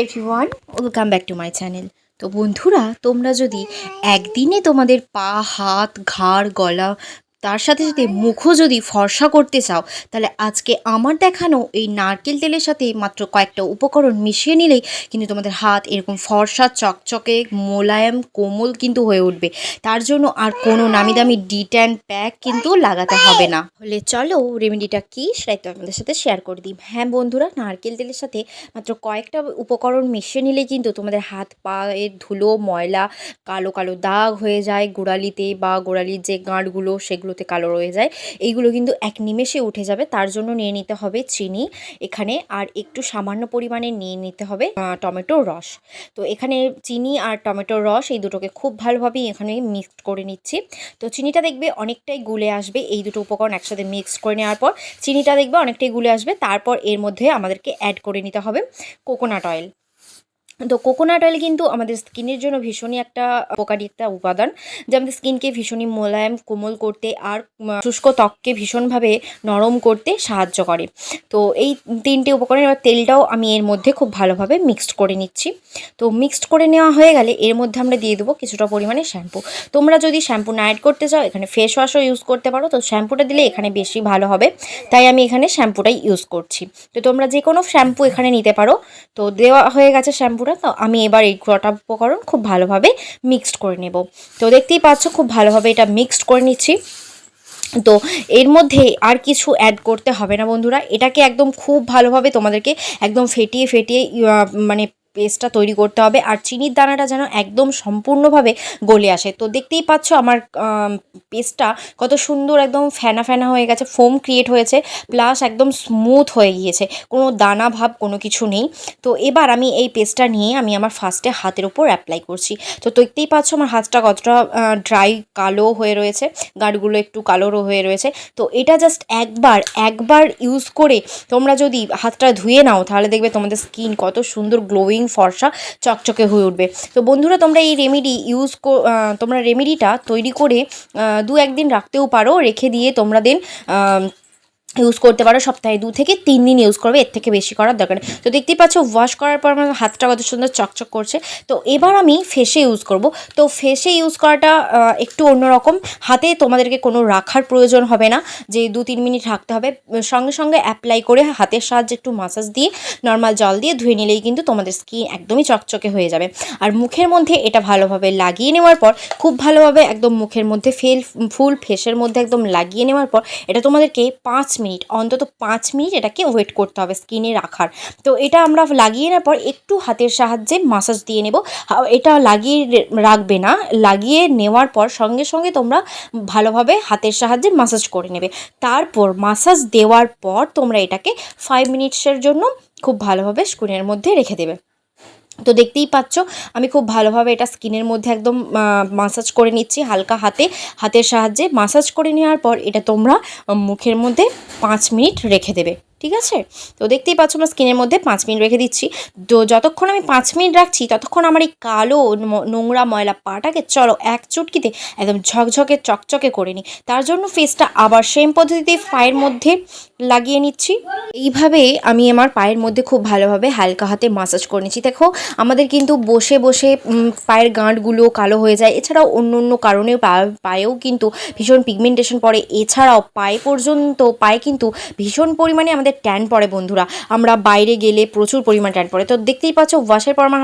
Everyone welcome back to my channel তো বন্ধুরা, তোমরা যদি একদিনে তোমাদের পা, হাত, ঘাড়, গলা তার সাথে সাথে মুখও যদি ফর্সা করতে চাও, তাহলে আজকে আমার দেখানো এই নারকেল তেলের সাথে মাত্র কয়েকটা উপকরণ মিশিয়ে নিলেই কিন্তু তোমাদের হাত এরকম ফর্সা, চকচকে, মোলায়েম, কোমল কিন্তু হয়ে উঠবে। তার জন্য আর কোনো নামি দামি ডিট্যান প্যাক কিন্তু লাগাতে হবে না। হলে চলো রেমেডিটা কী সেটাই তো সাথে শেয়ার করে দিই। হ্যাঁ বন্ধুরা, নারকেল তেলের সাথে মাত্র কয়েকটা উপকরণ মিশিয়ে নিলে কিন্তু তোমাদের হাত পায়ের ধুলো, ময়লা কালো কালো দাগ হয়ে যায় গোড়ালিতে বা গোড়ালির যে গাঁটগুলো সেগুলোতে কালো রয়ে যায়। এইগুলো কিন্তু এক নিমেষে উঠে যাবে, তার জন্য নিয়ে নিতে হবে চিনি এখানে, আর একটু সামান্য পরিমাণে নিয়ে নিতে হবে টমেটোর রস। তো এখানে চিনি আর টমেটোর রস এই দুটোকে খুব ভালোভাবে এখানে মিক্সড করে নিচ্ছি। তো চিনিটা দেখবে অনেকটাই গুলে আসবে এই দুটো উপকরণ একসাথে মিক্স করে নেওয়ার পর। চিনিটা দেখবে অনেকটাই গুলে আসবে, তারপর এর মধ্যে আমাদেরকে অ্যাড করে নিতে হবে কোকোনাট অয়েল তো কোকোনাট অয়েল কিন্তু আমাদের স্কিনের জন্য ভীষণই একটা উপকারী একটা উপাদান, যা আমাদের স্কিনকে ভীষণই মোলায়েম, কোমল করতে আর শুষ্ক ত্বককে ভীষণভাবে নরম করতে সাহায্য করে। তো এই তিনটে উপকরণ এবার তেলটাও আমি এর মধ্যে খুব ভালোভাবে মিক্সড করে নিচ্ছি। তো মিক্সড করে নেওয়া হয়ে গেলে এর মধ্যে আমরা দিয়ে দেবো কিছুটা পরিমাণে শ্যাম্পু তোমরা যদি শ্যাম্পু না অ্যাড করতে চাও, এখানে ফেস ওয়াশও ইউজ করতে পারো। তো শ্যাম্পুটা দিলে এখানে বেশি ভালো হবে। তাই আমি এখানে শ্যাম্পুটাই ইউজ করছি। তো তোমরা যে কোনো শ্যাম্পু এখানে নিতে পারো। তো দেওয়া হয়ে গেছে শ্যাম্পুটা তো আমি এবার এই কটা উপকরণ খুব ভালোভাবে মিক্সড করে নেব। তো দেখতেই পাচ্ছ খুব ভালোভাবে এটা মিক্সড করে নিচ্ছি। তো এর মধ্যে আর কিছু অ্যাড করতে হবে না বন্ধুরা। এটাকে একদম খুব ভালোভাবে তোমাদেরকে একদম ফেটিয়ে ফেটিয়ে মানে পেস্টটা তৈরি করতে হবে আর চিনির দানাটা যেন একদম সম্পূর্ণভাবে গলে আসে। তো দেখতেই পাচ্ছ আমার পেস্টটা কত সুন্দর একদম ফেনা ফেনা হয়ে গেছে, ফোম ক্রিয়েট হয়েছে, প্লাস একদম স্মুথ হয়ে গিয়েছে। কোনো দানা ভাব কোনো কিছু নেই। তো এবার আমি এই পেস্টটা নিয়ে আমি আমার ফার্স্টে হাতের উপর অ্যাপ্লাই করছি। তো দেখতেই পাচ্ছ আমার হাতটা কতটা ড্রাই কালো হয়ে রয়েছে, গাঁটগুলো একটু কালোরও হয়ে রয়েছে। তো এটা জাস্ট একবার একবার ইউজ করে তোমরা যদি হাতটা ধুয়ে নাও, তাহলে দেখবে তোমাদের স্কিন কত সুন্দর গ্লোয়িং ফর্সা চকচকে হয়ে উঠবে। তো বন্ধুরা, তোমরা এই রেমেডি ইউজ তোমরা রেমেডিটা তৈরি করে দু একদিন রাখতেও পারো। রেখে দিয়ে তোমরা দেন ইউজ করতে পারো, সপ্তাহে দু থেকে তিন দিন ইউজ করবে, এর থেকে বেশি করার দরকার তো দেখতেই পাচ্ছ ওয়াশ করার পর আমার হাতটা কত সুন্দর চকচক করছে। তো এবার আমি ফেসে ইউজ করব। তো ফেসে ইউজ করাটা একটু অন্যরকম। হাতে তোমাদেরকে কোনো রাখার প্রয়োজন হবে না। যে দু তিন মিনিট রাখতে হবে। সঙ্গে সঙ্গে অ্যাপ্লাই করে হাতের সাহায্যে একটু মাসাজ দিয়ে নর্মাল জল দিয়ে ধুয়ে নিলেই কিন্তু তোমাদের স্কিন একদমই চকচকে হয়ে যাবে। আর মুখের মধ্যে এটা ভালোভাবে লাগিয়ে নেওয়ার পর, খুব ভালোভাবে একদম মুখের মধ্যে ফেল ফুল ফেসের মধ্যে একদম লাগিয়ে নেওয়ার পর, এটা তোমাদেরকে পাঁচ মিনিট, অন্তত পাঁচ মিনিট এটাকে ওয়েট করতে হবে স্কিনে রাখার। তো এটা আমরা লাগিয়ে নেওয়ার পর একটু হাতের সাহায্যে মাসাজ দিয়ে নেব। এটা লাগিয়ে রাখবে না, লাগিয়ে নেওয়ার পর সঙ্গে সঙ্গে তোমরা ভালোভাবে হাতের সাহায্যে মাসাজ করে নেবে। তারপর মাসাজ দেওয়ার পর তোমরা এটাকে ফাইভ মিনিটসের জন্য খুব ভালোভাবে স্ক্রিনের মধ্যে রেখে দেবে। তো দেখতেই পাচ্ছ, আমি খুব ভালোভাবে এটা স্কিনের মধ্যে একদম মাসাজ করে নিচ্ছি হালকা হাতে। হাতের সাহায্যে মাসাজ করে নেওয়ার পর এটা তোমরা মুখের মধ্যে পাঁচ মিনিট রেখে দেবে। ঠিক আছে? তো দেখতেই পাচ্ছ আমার স্কিনের মধ্যে পাঁচ মিনিট রেখে দিচ্ছি। তো যতক্ষণ আমি পাঁচ মিনিট রাখছি, ততক্ষণ আমার এই কালো নোংরা ময়লা পাটাকে চলো এক চুটকিতে একদম ঝকঝকে, চকচকে করে নিই। তার জন্য ফেসটা আবার সেম পদ্ধতিতে পায়ের মধ্যে লাগিয়ে নিচ্ছি। এইভাবে আমি আমার পায়ের মধ্যে খুব ভালোভাবে হালকা হাতে মাসাজ করে নিচ্ছি। দেখো, আমাদের কিন্তু বসে বসে পায়ের গাঁটগুলো কালো হয়ে যায়। এছাড়াও অন্য অন্য কারণেও পায়েও কিন্তু ভীষণ পিগমেন্টেশন পড়ে। এছাড়াও পায়ে পর্যন্ত, পায়ে কিন্তু ভীষণ পরিমাণে আমাদের ট্যান পড়ে বন্ধুরা। আমরা বাইরে গেলে প্রচুর পরিমাণ ট্যান পড়ে। তো দেখতেই পাচ্ছ, ওয়াশের পর আমার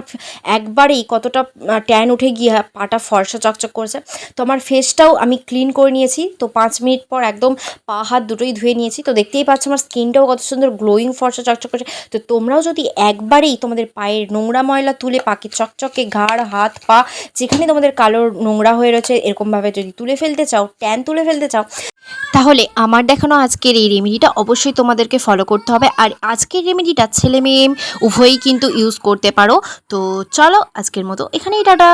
একবারেই কতটা ট্যান উঠে গিয়ে পাটা ফর্সা চকচক করেছে। তো আমার ফেসটাও আমি ক্লিন করে নিয়েছি। তো পাঁচ মিনিট পর একদম পা হাত দুটোই ধুয়ে নিয়েছি। তো দেখতেই পাচ্ছ, আমার স্কিনটাও কত সুন্দর গ্লোয়িং ফর্সা চকচক করছে। তো তোমরাও যদি একবারেই তোমাদের পায়ের নোংরা ময়লা তুলে পাকে চকচকে, ঘাড়, হাত, পা, যেখানে তোমাদের কালো নোংরা হয়ে রয়েছে, এরকমভাবে যদি তুলে ফেলতে চাও ট্যান তুলে ফেলতে চাও, তাহলে আমার দেখানো আজকের এই রেমেডিটা অবশ্যই তোমাদেরকে ফলো করতে হবে। আর আজকের রেমেডিটা ছেলে মেয়ে, উভয়ই কিন্তু ইউজ করতে পারো। তো চলো আজকের মতো এখানেই, টাটা।